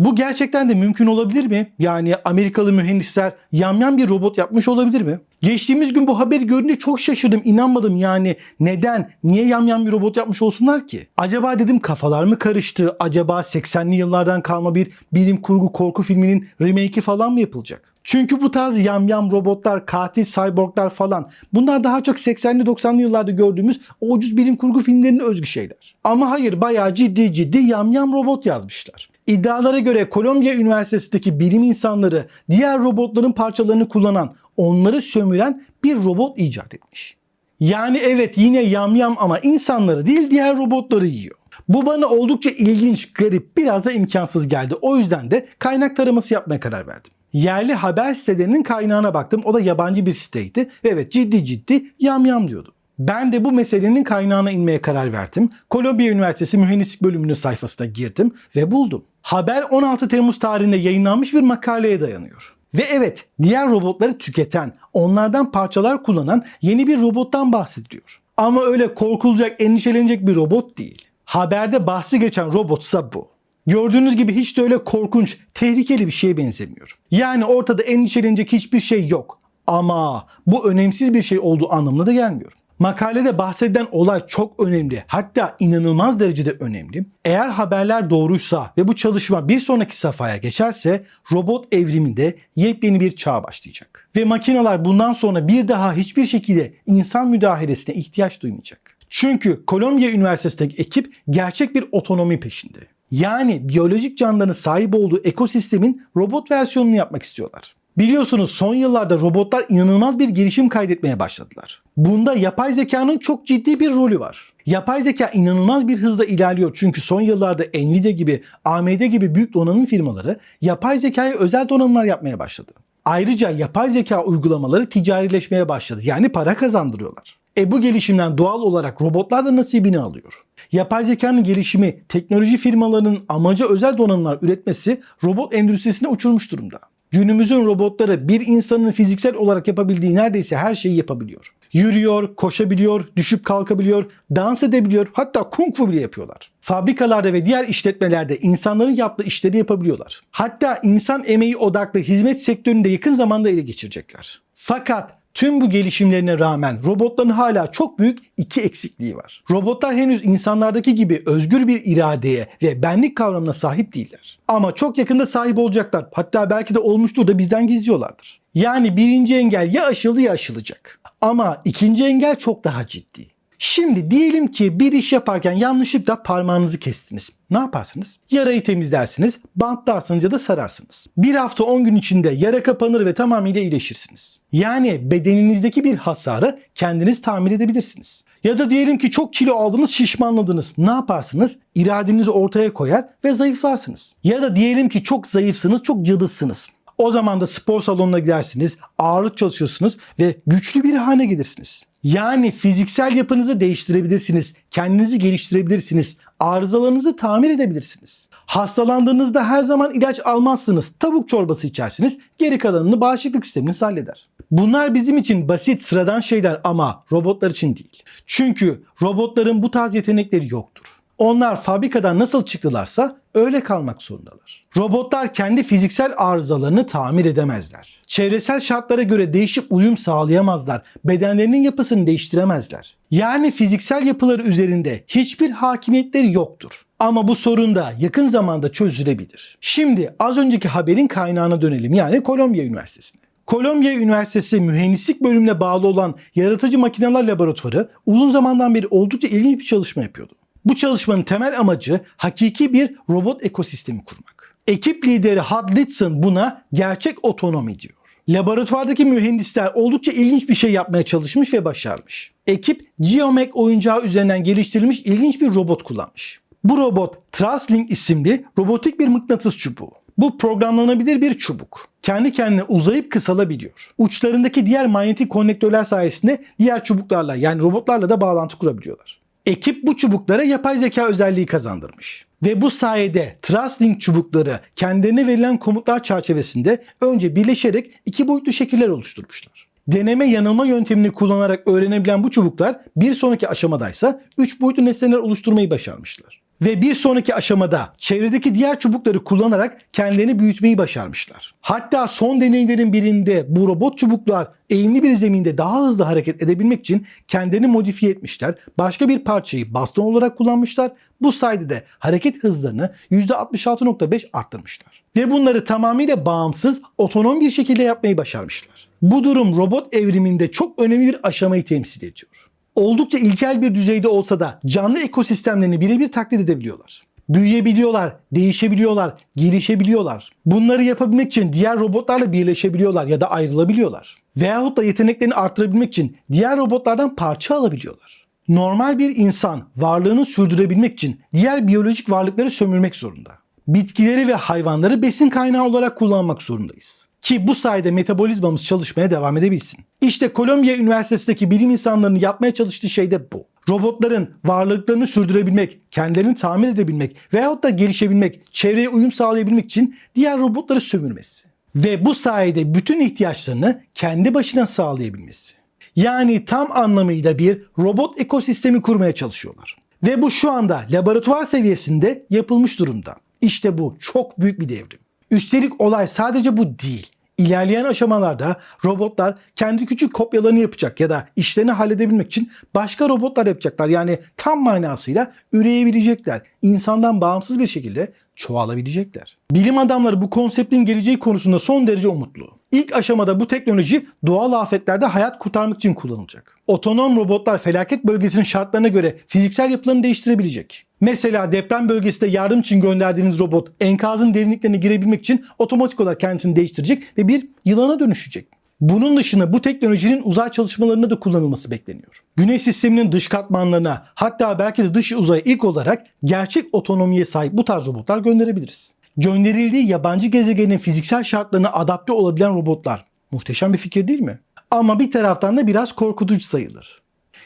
Bu gerçekten de mümkün olabilir mi? Yani Amerikalı mühendisler yamyam bir robot yapmış olabilir mi? Geçtiğimiz gün bu haberi görünce çok şaşırdım, inanmadım yani. Neden? Niye yamyam bir robot yapmış olsunlar ki? Acaba dedim kafalar mı karıştı? Acaba 80'li yıllardan kalma bir bilim kurgu korku filminin remake'i falan mı yapılacak? Çünkü bu tarz yamyam robotlar, katil cyborglar falan bunlar daha çok 80'li 90'lı yıllarda gördüğümüz o ucuz bilim kurgu filmlerine özgü şeyler. Ama hayır bayağı ciddi ciddi yamyam robot yazmışlar. İddialara göre Kolombiya Üniversitesi'ndeki bilim insanları diğer robotların parçalarını kullanan, onları sömüren bir robot icat etmiş. Yani evet yine yamyam ama insanları değil diğer robotları yiyor. Bu bana oldukça ilginç, garip, biraz da imkansız geldi. O yüzden de kaynak taraması yapmaya karar verdim. Yerli haber sitelerinin kaynağına baktım. O da yabancı bir siteydi. Ve evet ciddi ciddi yamyam diyordu. Ben de bu meselenin kaynağına inmeye karar verdim. Kolombiya Üniversitesi Mühendislik Bölümünün sayfasına girdim ve buldum. Haber 16 Temmuz tarihinde yayınlanmış bir makaleye dayanıyor. Ve evet, diğer robotları tüketen, onlardan parçalar kullanan yeni bir robottan bahsediliyor. Ama öyle korkulacak, endişelenecek bir robot değil. Haberde bahsi geçen robotsa bu. Gördüğünüz gibi hiç de öyle korkunç, tehlikeli bir şeye benzemiyor. Yani ortada endişelenecek hiçbir şey yok. Ama bu önemsiz bir şey olduğu anlamına da gelmiyor. Makalede bahsedilen olay çok önemli. Hatta inanılmaz derecede önemli. Eğer haberler doğruysa ve bu çalışma bir sonraki safhaya geçerse robot evriminde yepyeni bir çağ başlayacak. Ve makineler bundan sonra bir daha hiçbir şekilde insan müdahalesine ihtiyaç duymayacak. Çünkü Kolombiya Üniversitesi'ndeki ekip gerçek bir otonomi peşinde. Yani biyolojik canlıların sahip olduğu ekosistemin robot versiyonunu yapmak istiyorlar. Biliyorsunuz son yıllarda robotlar inanılmaz bir gelişim kaydetmeye başladılar. Bunda yapay zekanın çok ciddi bir rolü var. Yapay zeka inanılmaz bir hızla ilerliyor çünkü son yıllarda Nvidia gibi, AMD gibi büyük donanım firmaları yapay zekaya özel donanımlar yapmaya başladı. Ayrıca yapay zeka uygulamaları ticarileşmeye başladı. Yani para kazandırıyorlar. E bu gelişimden doğal olarak robotlar da nasibini alıyor. Yapay zekanın gelişimi, teknoloji firmalarının amacı özel donanımlar üretmesi robot endüstrisine uçurmuş durumda. Günümüzün robotları bir insanın fiziksel olarak yapabildiği neredeyse her şeyi yapabiliyor. Yürüyor, koşabiliyor, düşüp kalkabiliyor, dans edebiliyor, hatta kung fu bile yapıyorlar. Fabrikalarda ve diğer işletmelerde insanların yaptığı işleri yapabiliyorlar. Hatta insan emeği odaklı hizmet sektöründe yakın zamanda ele geçirecekler. Fakat Tüm bu gelişimlerine rağmen robotların hala çok büyük iki eksikliği var. Robotlar henüz insanlardaki gibi özgür bir iradeye ve benlik kavramına sahip değiller. Ama çok yakında sahip olacaklar. Hatta belki de olmuştur da bizden gizliyorlardır. Yani birinci engel ya aşıldı ya aşılacak. Ama ikinci engel çok daha ciddi. Şimdi diyelim ki bir iş yaparken yanlışlıkla parmağınızı kestiniz. Ne yaparsınız? Yarayı temizlersiniz, bantlarsınız ya da sararsınız. Bir hafta 10 gün içinde yara kapanır ve tamamıyla iyileşirsiniz. Yani bedeninizdeki bir hasarı kendiniz tamir edebilirsiniz. Ya da diyelim ki çok kilo aldınız, şişmanladınız. Ne yaparsınız? İradenizi ortaya koyar ve zayıflarsınız. Ya da diyelim ki çok zayıfsınız, çok cılızsınız. O zaman da spor salonuna gidersiniz, ağırlık çalışırsınız ve güçlü bir hale gelirsiniz. Yani fiziksel yapınızı değiştirebilirsiniz, kendinizi geliştirebilirsiniz, arızalarınızı tamir edebilirsiniz. Hastalandığınızda her zaman ilaç almazsınız, tavuk çorbası içersiniz, geri kalanını bağışıklık sisteminiz halleder. Bunlar bizim için basit, sıradan şeyler ama robotlar için değil. Çünkü robotların bu tarz yetenekleri yoktur. Onlar fabrikadan nasıl çıktılarsa öyle kalmak zorundalar. Robotlar kendi fiziksel arızalarını tamir edemezler. Çevresel şartlara göre değişip uyum sağlayamazlar. Bedenlerinin yapısını değiştiremezler. Yani fiziksel yapıları üzerinde hiçbir hakimiyetleri yoktur. Ama bu sorun da yakın zamanda çözülebilir. Şimdi az önceki haberin kaynağına dönelim yani Kolombiya Üniversitesi'ne. Kolombiya Üniversitesi Mühendislik Bölümüne bağlı olan Yaratıcı Makineler Laboratuvarı uzun zamandan beri oldukça ilginç bir çalışma yapıyordu. Bu çalışmanın temel amacı hakiki bir robot ekosistemi kurmak. Ekip lideri Litson buna gerçek otonomi diyor. Laboratuvardaki mühendisler oldukça ilginç bir şey yapmaya çalışmış ve başarmış. Ekip Geomech oyuncağı üzerinden geliştirilmiş ilginç bir robot kullanmış. Bu robot Translink isimli robotik bir mıknatıs çubuğu. Bu programlanabilir bir çubuk. Kendi kendine uzayıp kısalabiliyor. Uçlarındaki diğer manyetik konnektörler sayesinde diğer çubuklarla yani robotlarla da bağlantı kurabiliyorlar. Ekip bu çubuklara yapay zeka özelliği kazandırmış. Ve bu sayede Translink çubukları kendilerine verilen komutlar çerçevesinde önce birleşerek iki boyutlu şekiller oluşturmuşlar. Deneme yanılma yöntemini kullanarak öğrenebilen bu çubuklar bir sonraki aşamadaysa 3 boyutlu nesneler oluşturmayı başarmışlar. Ve bir sonraki aşamada çevredeki diğer çubukları kullanarak kendilerini büyütmeyi başarmışlar. Hatta son deneylerin birinde bu robot çubuklar eğimli bir zeminde daha hızlı hareket edebilmek için kendilerini modifiye etmişler. Başka bir parçayı baston olarak kullanmışlar. Bu sayede de hareket hızlarını %66.5 arttırmışlar. Ve bunları tamamıyla bağımsız, otonom bir şekilde yapmayı başarmışlar. Bu durum robot evriminde çok önemli bir aşamayı temsil ediyor. Oldukça ilkel bir düzeyde olsa da canlı ekosistemlerini birebir taklit edebiliyorlar. Büyüyebiliyorlar, değişebiliyorlar, gelişebiliyorlar. Bunları yapabilmek için diğer robotlarla birleşebiliyorlar ya da ayrılabiliyorlar. Veyahut da yeteneklerini arttırabilmek için diğer robotlardan parça alabiliyorlar. Normal bir insan varlığını sürdürebilmek için diğer biyolojik varlıkları sömürmek zorunda. Bitkileri ve hayvanları besin kaynağı olarak kullanmak zorundayız. Ki bu sayede metabolizmamız çalışmaya devam edebilsin. İşte Kolombiya Üniversitesi'ndeki bilim insanlarının yapmaya çalıştığı şey de bu. Robotların varlıklarını sürdürebilmek, kendilerini tamir edebilmek veyahut da gelişebilmek, çevreye uyum sağlayabilmek için diğer robotları sömürmesi. Ve bu sayede bütün ihtiyaçlarını kendi başına sağlayabilmesi. Yani tam anlamıyla bir robot ekosistemi kurmaya çalışıyorlar. Ve bu şu anda laboratuvar seviyesinde yapılmış durumda. İşte bu çok büyük bir devrim. Üstelik olay sadece bu değil. İlerleyen aşamalarda robotlar kendi küçük kopyalarını yapacak ya da işlerini halledebilmek için başka robotlar yapacaklar. Yani tam manasıyla üreyebilecekler. İnsandan bağımsız bir şekilde çoğalabilecekler. Bilim adamları bu konseptin geleceği konusunda son derece umutlu. İlk aşamada bu teknoloji doğal afetlerde hayat kurtarmak için kullanılacak. Otonom robotlar felaket bölgesinin şartlarına göre fiziksel yapılarını değiştirebilecek. Mesela deprem bölgesinde yardım için gönderdiğiniz robot enkazın derinliklerine girebilmek için otomatik olarak kendisini değiştirecek ve bir yılana dönüşecek. Bunun dışında bu teknolojinin uzay çalışmalarında da kullanılması bekleniyor. Güneş sisteminin dış katmanlarına hatta belki de dış uzaya ilk olarak gerçek otonomiye sahip bu tarz robotlar gönderebiliriz. Gönderildiği yabancı gezegenin fiziksel şartlarına adapte olabilen robotlar. Muhteşem bir fikir değil mi? Ama bir taraftan da biraz korkutucu sayılır.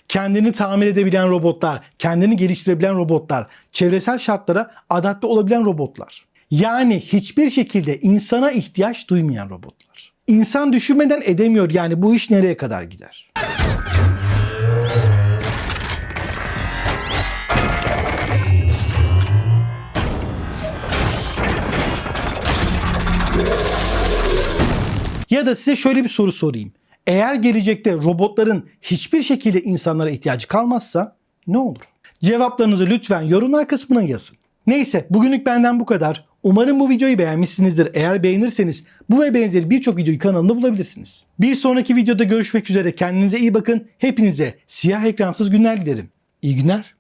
Kendini tamir edebilen robotlar, kendini geliştirebilen robotlar, çevresel şartlara adapte olabilen robotlar. Yani hiçbir şekilde insana ihtiyaç duymayan robotlar. İnsan düşünmeden edemiyor yani bu iş nereye kadar gider? Ya da size şöyle bir soru sorayım. Eğer gelecekte robotların hiçbir şekilde insanlara ihtiyacı kalmazsa ne olur? Cevaplarınızı lütfen yorumlar kısmına yazın. Neyse bugünlük benden bu kadar. Umarım bu videoyu beğenmişsinizdir. Eğer beğenirseniz bu ve benzeri birçok videoyu kanalımda bulabilirsiniz. Bir sonraki videoda görüşmek üzere. Kendinize iyi bakın. Hepinize siyah ekransız günler dilerim. İyi günler.